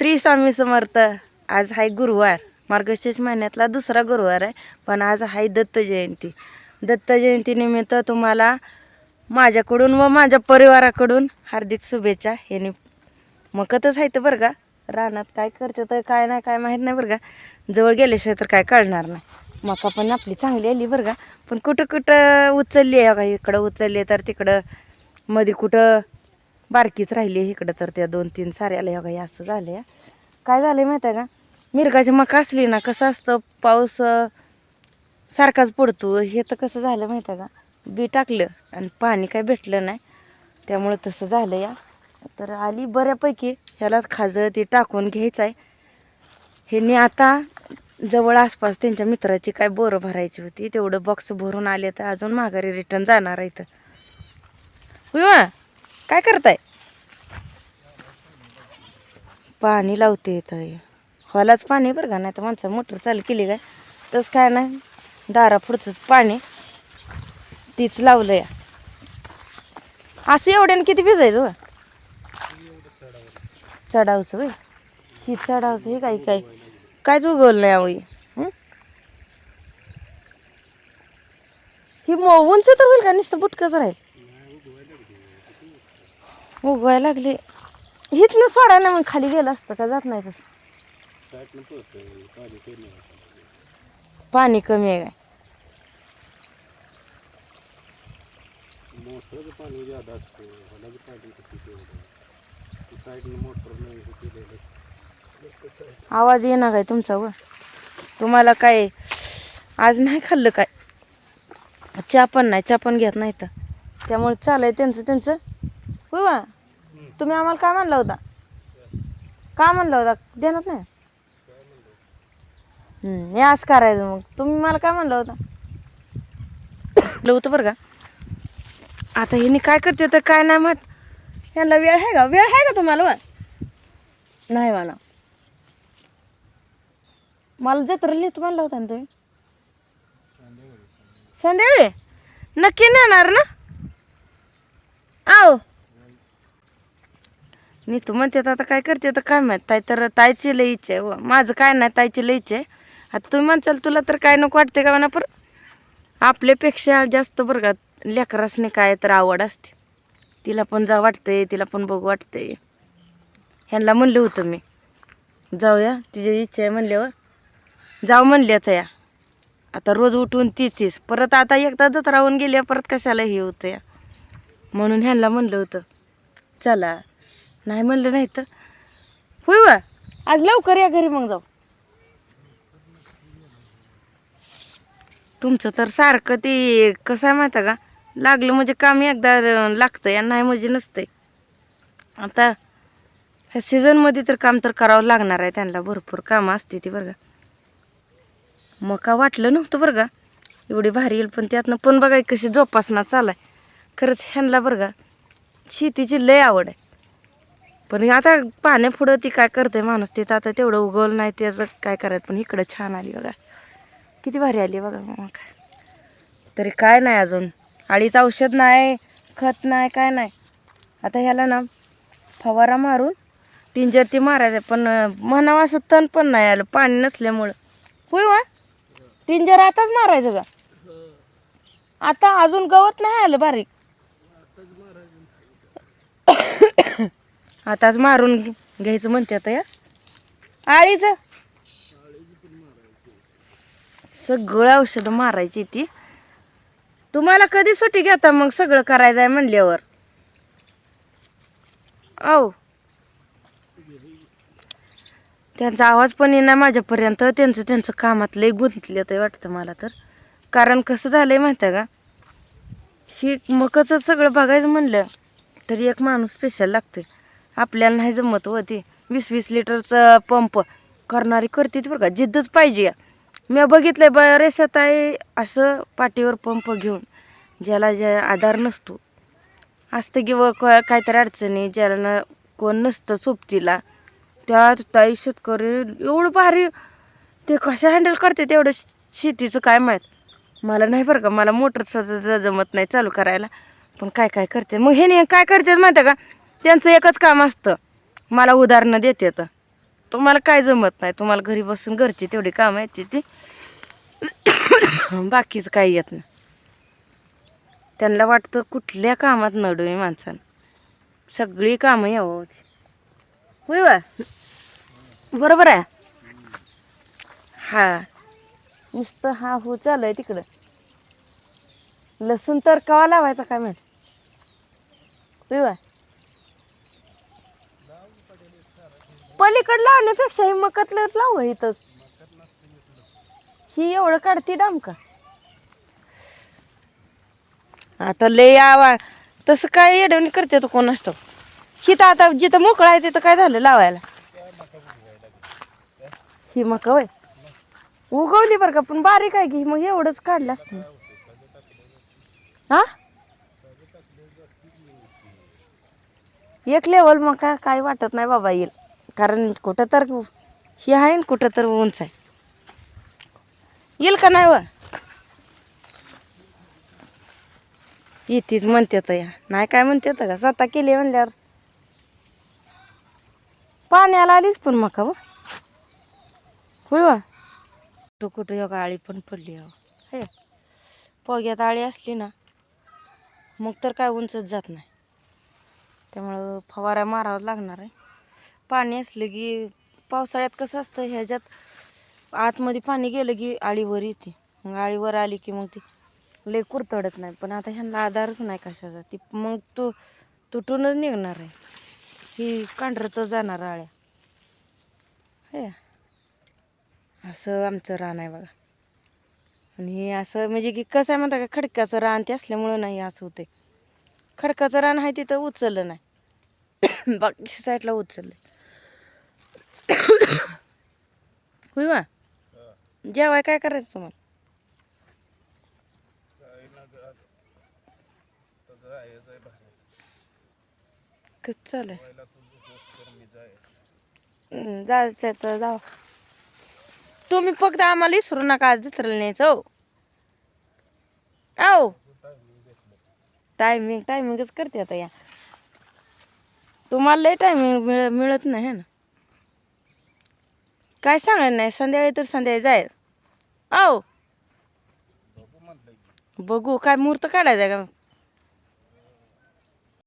श्री स्वामी समर्थ. आज आहे गुरुवार. मार्गशीर्ष महिन्यातला दुसरा गुरुवार आहे पण आज आहे दत्त जयंती. दत्त जयंतीनिमित्त तुम्हाला माझ्याकडून व माझ्या परिवाराकडून हार्दिक शुभेच्छा. यांनी मकतच आहे तर बरं का? रानात काय करते तर काय नाही काय माहीत नाही बरं का? जवळ गेल्याशिवाय तर काय कळणार नाही. मका पण आपली चांगली आली बरं का? पण कुठं कुठं उचलली आहे का इकडं उचलली तर तिकडं. मध्ये कुठं बारकीच राहिली इकडं तर त्या दोन तीन साऱ्याला ह्या काही असं झालं या काय झालं माहिती आहे का? मिरगाची मका असली ना कसं असतं पाऊस सारखाच पडतो. हे तर कसं झालं माहिती आहे का? बी टाकलं आणि पाणी काय भेटलं नाही. त्यामुळं तसं झालं या तर आली बऱ्यापैकी. ह्यालाच खाजं ती टाकून घ्यायचं आहे ह्यांनी आता जवळ आसपास त्यांच्या मित्राची काय बोरं भरायची होती तेवढं बॉक्स भरून आले तर अजून माघारी रिटर्न जाणार आहे तर वा? काय करताय? पाणी लावते इथं हॉलाच पाणी बरं का नाही तर माणसं मोटर चालू केली काय? तसं काय नाही. दारा पुढचंच पाणी तीच लावलं या असं एवढ्यानं किती भिजायचं चढावचं होय? ही चढावचं हे काय काय? कायच उगवलं नाही आवई. ही मो उंच तर होईल का? नुसतं बुटकंच राहील. उगवायला लागले. हित न सोडायला मग खाली गेलं असतं का? जात नाही तसं. पाणी कमी आहे काय? मोटरचं पाणी ज्यादा असतं होलाचं पाणी किती तेवढं साईडनं मोटर नाही हे केलेलं कसं आहे. आवाज येणार काय तुमचा व? तुम्हाला काय आज नाही खाल्लं काय? चहा पण नाही चहा पण घेत नाही तर. त्यामुळे चालय त्यांचं त्यांचं. होय वा? तुम्ही आम्हाला काय म्हणला होता? का म्हणला होता? देणार नाही? हे असं करायचं मग. तुम्ही मला काय म्हणलं होतं? म्हणलं होतं बरं का? आता ह्यांनी काय करते तर काय नाही माहीत. ह्यांना वेळ आहे का? वेळ आहे का तुम्हाला? वा नाही मला. मला जत्रेला नेतो म्हणला होता ना तुम्ही. संध्याकाळी. नक्की नेणार ना आहो नेतो म्हणते आता काय करते? तर काय माहीत? ताई तर ताईची लई इच्छा आहे. व. माझं काय नाही ताईची लई इच्छा आहे. आता तुम्ही म्हणचाल तुला तर काय नको वाटते का म्हणा पर आपल्यापेक्षा जास्त बरं का लेकरासने काय तर आवड असते. तिला पण जा वाटतंय तिला पण बघू वाटतंय. ह्यांना म्हणलं होतं मी. जाऊया तिची इच्छा आहे म्हणल्यावर. जाऊ म्हणले आता या आता रोज उठून तीच तीच. परत आता एकदा जत्रा गेल्या परत कशाला हे होतं या म्हणून ह्यांना म्हणलं होतं चला नाही म्हणलं नाही तर. होय वा आज लवकर या घरी मग जाऊ. तुमचं तर सारखं ते कसं आहे माहिती आहे का? लागलं म्हणजे काम एकदा लागतं या नाही म्हणजे नसतंय. आता ह्या सीझनमध्ये तर काम तर करावं लागणार आहे त्यांना भरपूर कामं असते ती बरं का. मग का वाटलं नव्हतं बरं का? एवढी भारी येईल पण त्यातनं पण बघा कशी जोपासना चालाय खरंच ह्यांना बरं का शेतीची लय आवड आहे. पण आता पाण्यापुढं ती काय करते माणूस तिथं आता तेवढं उगवलं नाही त्याचं काय करायचं? पण इकडं छान आली बघा. किती भारी आली बघा मग काय. तरी काय नाही अजून. आळीचं औषध नाही खत नाही काय नाही. आता ह्याला ना फवारा मारून टिंजर ती मारायचं पण म्हणावं असं तण पण नाही आलं पाणी नसल्यामुळं. होय वा? टिंजर आताच मारायचं का? आता अजून गवत नाही आलं बारीक. आताच मारून घ्यायचं म्हणते आता या. आळीचं. सगळं औषधं मारायची ती. तुम्हाला कधी सुट्टी घेता मग सगळं करायचं आहे म्हणल्यावर? औ. त्यांचा आवाज पण येणार माझ्यापर्यंत. त्यांचं त्यांचं कामात लय गुंतले ते वाटतं मला तर. कारण कसं झालंय माहिती आहे का? शी मकचं सगळं बघायचं म्हणलं तरी एक माणूस स्पेशल लागतोय. आपल्याला नाही जमत हो व ते. वीस वीस लिटरचा पंप करणारी करते बरं का. जिद्दच पाहिजे. या. मी बघितलंय बरेचशात आहे असं पाठीवर पंप घेऊन ज्याला ज्या आधार नसतो. असतं किंवा क- काहीतरी अडचणी ज्याला कोण नसतं सोबतीला. त्या ताई शेतकरी एवढं भारी ते कसं हँडल करते तेवढं शेतीचं काय माहीत? मला नाही बरं का मला मोटर जमत नाही चालू करायला. पण काय काय करते? मग हे नाही काय करते माहिती आहे का? त्यांचं एकच काम असतं. मला उदाहरणं देते तर. तुम्हाला काय जमत नाही. तुम्हाला घरी बसून घरची तेवढी कामं येते ती बाकीचं काही येत नाही. त्यांना वाटतं कुठल्या कामात नडू मी माणसानं. सगळी कामं यावं होय वा बरोबर आहे? हा. नुसतं हा हो चालू आहे तिकडं. लसूण तर कवा लावायचा काय माहिती? होय वा पलीकडं लावण्यापेक्षा ही मकतलं लाव इथं. ही एवढं काढते डाम का? आता लय आवा तसं काय येडवणी करते तो कोण असतो? ही तर आता जिथं मोकळं आहे तिथं काय झालं लावायला? ही मका होय. उगवली बरं का पण बारीक आहे की मग एवढंच काढलं असतं. हा? एक लेवल मग काय काय वाटत नाही बाबा येईल. कारण कुठं तर ही आहे ना कुठं तर उंच आहे. येईल का नाही व? येतीच तर या. नाही काय म्हणते तर का? स्वतः केली म्हणल्यावर. पाण्याला आलीच पण मका व. होय वा? कुठं कुठं योगा आळी पण पडली अहो. हे पोग्यात आळी असली ना मग तर काय उंचच जात नाही. त्यामुळं फवारा मारावं लागणार आहे. पाणी असलं की पावसाळ्यात कसं असतं ह्याच्यात आतमध्ये पाणी गेलं की आळीवर येते. मग आळीवर आली की मग ती लय कुरतडत नाही. पण आता ह्यांना आधारच नाही कशाचा. ती मग तो तुटूनच निघणार आहे. ही कांढरतच जाणार आळ्या. हे. असं आमचं रान आहे बघा. आणि हे असं म्हणजे की कसं आहे म्हणता का खडकाचं रान ते असल्यामुळं नाही असं होते खडकाचं रान आहे तिथं उचललं नाही. बाकी साईडला उचललं होय जेवाय काय करायचं तुम्हाला? कसं चालू आहे जायचं तर जाऊ तुम्ही फक्त आम्हाला विसरू नका आज जत्रेला न्यायचं हो. आओ टायमिंग टायमिंगच करते आता या. तुम्हाला लय टायमिंग मिळ मिळत नाही ना? काय सांगणार नाही? संध्याकाळी तर संध्याकाळी जाय आओ बघू काय मुहूर्त काढायचा का?